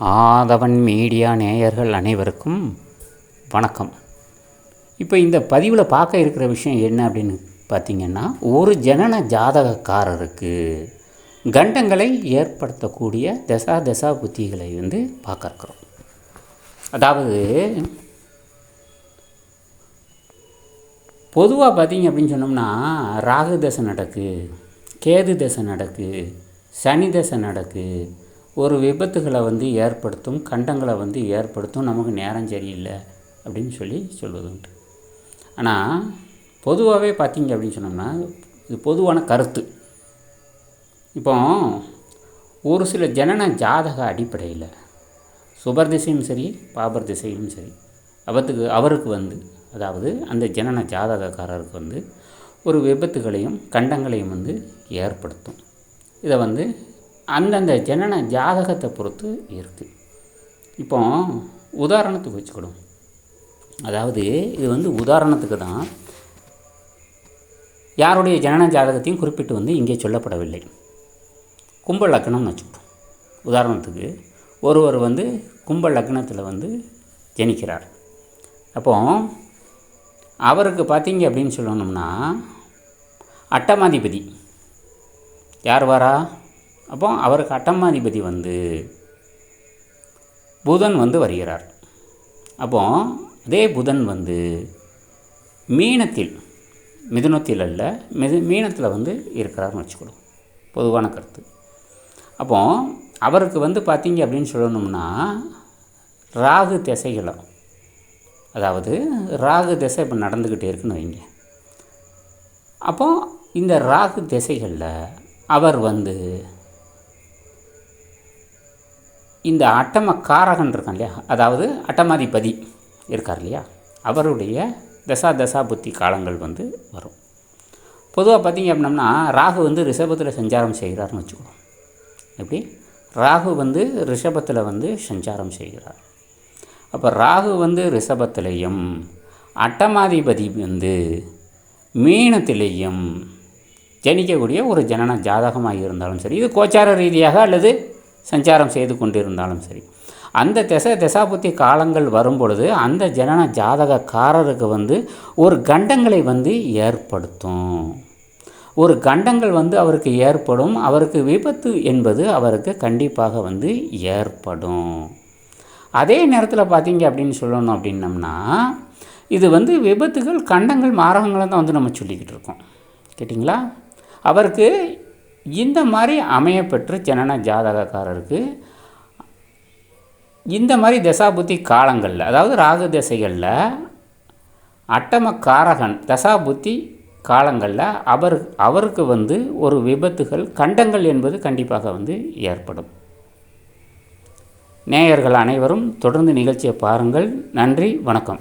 ஆதவன் media நேயர்கள் அனைவருக்கும் வணக்கம். இப்போ இந்த பதிவில் பார்க்க இருக்கிற விஷயம் என்ன அப்படின்னு பார்த்தீங்கன்னா ஒரு ஜனன ஜாதகக்காரருக்கு கண்டங்களை ஏற்படுத்தக்கூடிய தசா தசா புத்திகளை வந்து பார்க்க அதாவது பொதுவாக பார்த்திங்க அப்படின்னு சொன்னோம்னா ராகு தசை நடக்கு கேது தசை நடக்கு சனி தசை நடக்கு ஒரு விபத்துகளை வந்து ஏற்படுத்தும் கண்டங்களை வந்து ஏற்படுத்தும் நமக்கு நேரம் சரியில்லை அப்படின்னு சொல்லி சொல்வது உண்டு ஆனால் பொதுவாகவே பார்த்தீங்க அப்படின்னு சொன்னோம்னா இது பொதுவான கருத்து. இப்போ ஒரு சில ஜனன ஜாதக அடிப்படையில் சுபர் திசையும் சரி பாபர் திசையும் சரி அவத்துக்கு அவருக்கு வந்து அதாவது அந்த ஜனன ஜாதகக்காரருக்கு வந்து ஒரு விபத்துகளையும் கண்டங்களையும் வந்து ஏற்படுத்தும். இதை வந்து அந்தந்த ஜனன ஜாதகத்தை பொறுத்து இருக்குது இப்போ உதாரணத்துக்கு வச்சுக்கணும். அதாவது இது வந்து உதாரணத்துக்கு தான் யாருடைய ஜனன ஜாதகத்தையும் குறிப்பிட்டு வந்து இங்கே சொல்லப்படவில்லை. கும்ப லக்னம்னு வச்சுப்போம் உதாரணத்துக்கு ஒருவர் வந்து கும்ப லக்னத்தில் வந்து ஜனிக்கிறார். அப்போ அவருக்கு பார்த்தீங்க அப்படின்னு சொல்லணும்னா அட்டமாதிபதி. யார் வரா? அப்போ அவருக்கு அட்டமாதிபதி வந்து புதன் வந்து வருகிறார். அப்போ அதே புதன் வந்து மீனத்தில் மிதுனத்தில் அல்ல மிது மீனத்தில் வந்து இருக்கிறார்னு வச்சுக்கணும் பொதுவான கருத்து. அப்போ அவருக்கு வந்து பார்த்தீங்க அப்படின்னு சொல்லணும்னா ராகு திசைகளும் அதாவது ராகு திசை இப்போ நடந்துக்கிட்டே இருக்குன்னு வைங்க. அப்போ இந்த ராகு திசைகளில் அவர் வந்து இந்த அட்டம காரகன் இருக்கான் இல்லையா? அதாவது அட்டமாதிபதி இருக்கார் இல்லையா? அவருடைய தசா தசா புத்தி காலங்கள் வந்து வரும். பொதுவாக பார்த்தீங்க அப்படின்னம்னா ராகு வந்து ரிஷபத்தில் சஞ்சாரம் செய்கிறார்னு வச்சுக்கணும் எப்படி? ராகு வந்து ரிஷபத்தில் வந்து சஞ்சாரம் செய்கிறார். அப்போ ராகு வந்து ரிஷபத்திலையும் அட்டமாதிபதி வந்து மீனத்திலேயும் ஜனிக்கக்கூடிய ஒரு ஜனன ஜாதகமாக இருந்தாலும் சரி இது கோச்சார ரீதியாக அல்லது சஞ்சாரம் செய்து கொண்டிருந்தாலும் சரி. அந்த திசை திசாபுத்தி காலங்கள் வரும்பொழுது அந்த ஜனன ஜாதகக்காரருக்கு வந்து ஒரு கண்டங்களை வந்து ஏற்படுத்தும். ஒரு கண்டங்கள் வந்து அவருக்கு ஏற்படும் அவருக்கு விபத்து என்பது அவருக்கு கண்டிப்பாக வந்து ஏற்படும். அதே நேரத்தில் பார்த்தீங்க அப்படின்னு சொல்லணும் அப்படின்னம்னா இது வந்து விபத்துகள் கண்டங்கள் மாரகங்களை தான் வந்து நம்ம சொல்லிக்கிட்டு இருக்கோம். கேட்டிங்களா? அவருக்கு இந்த மாதிரி அமையப்பெற்று ஜனன ஜாதகக்காரருக்கு இந்த மாதிரி தசாபுத்தி காலங்களில் அதாவது ராகு திசைகளில் அட்டம காரகன் தசாபுத்தி காலங்களில் அவர் அவருக்கு வந்து ஒரு விபத்துகள் கண்டங்கள் என்பது கண்டிப்பாக வந்து ஏற்படும். நேயர்கள் அனைவரும் தொடர்ந்து நிகழ்ச்சியை பாருங்கள். நன்றி வணக்கம்.